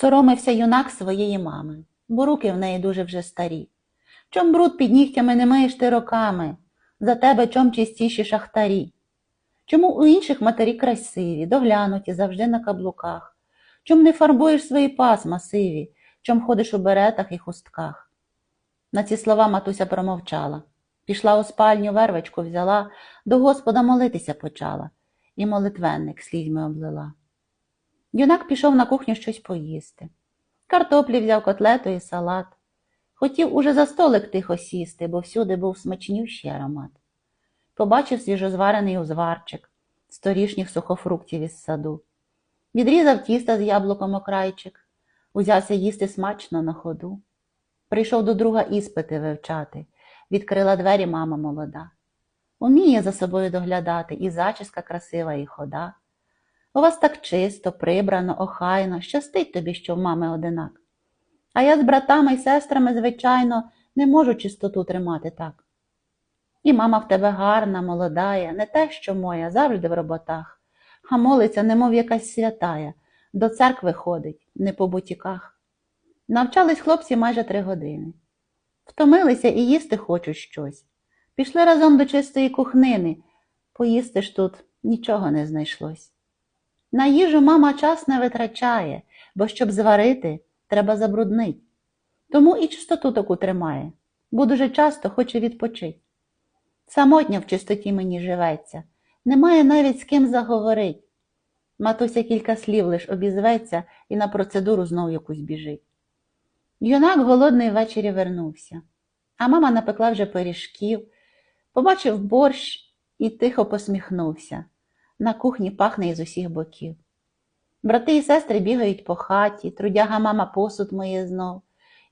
Соромився юнак своєї мами, бо руки в неї дуже вже старі. Чом бруд під нігтями не миєш ти роками, за тебе чом чистіші шахтарі? Чому у інших матері красиві, доглянуті, завжди на каблуках? Чом не фарбуєш свої пасма сиві, чом ходиш у беретах і хустках? На ці слова матуся промовчала. Пішла у спальню, вервечку взяла, до Господа молитися почала, і молитвенник слізьми облила. Юнак пішов на кухню щось поїсти. Картоплі взяв котлету і салат. Хотів уже за столик тихо сісти, бо всюди був смачнющий аромат. Побачив свіжозварений узварчик з торішніх сухофруктів із саду. Відрізав тіста з яблуком окрайчик, узявся їсти смачно на ходу. Прийшов до друга іспити вивчати, відкрила двері мама молода. Уміє за собою доглядати, і зачіска красива, і хода. У вас так чисто, прибрано, охайно, щастить тобі, що в мами одинак. А я з братами й сестрами, звичайно, не можу чистоту тримати так. І мама в тебе гарна, молодая, не те, що моя, завжди в роботах, а молиться, немов якась святая, до церкви ходить, не по бутіках. Навчались хлопці майже три години. Втомилися і їсти хочуть щось. Пішли разом до чистої кухнини. Поїсти ж тут нічого не знайшлось. На їжу мама час не витрачає, бо щоб зварити, треба забруднить. Тому і чистоту таку тримає, бо дуже часто хоче відпочить. Самотньо в чистоті мені живеться, немає навіть з ким заговорить. Матуся кілька слів лиш обізветься і на процедуру знов якусь біжить. Юнак голодний ввечері вернувся, а мама напекла вже пиріжків, побачив борщ і тихо посміхнувся. На кухні пахне із усіх боків. Брати і сестри бігають по хаті, трудяга мама посуд моє знов,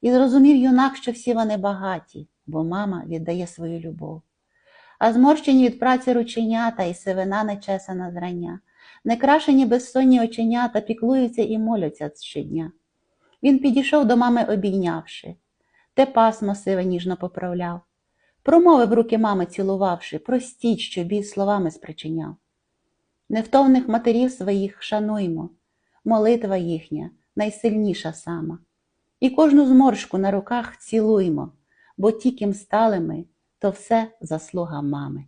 і зрозумів юнак, що всі вони багаті, бо мама віддає свою любов. А зморщені від праці рученята і сивина нечесана зрання, некрашені безсонні оченята піклуються і моляться щодня. Він підійшов до мами, обійнявши, те пасмо сиве ніжно поправляв, промовив руки мами, цілувавши, простіть, що біль словами спричиняв. Невтомних матерів своїх шануймо, молитва їхня найсильніша сама. І кожну зморшку на руках цілуймо, бо ті, ким стали ми, то все заслуга мами.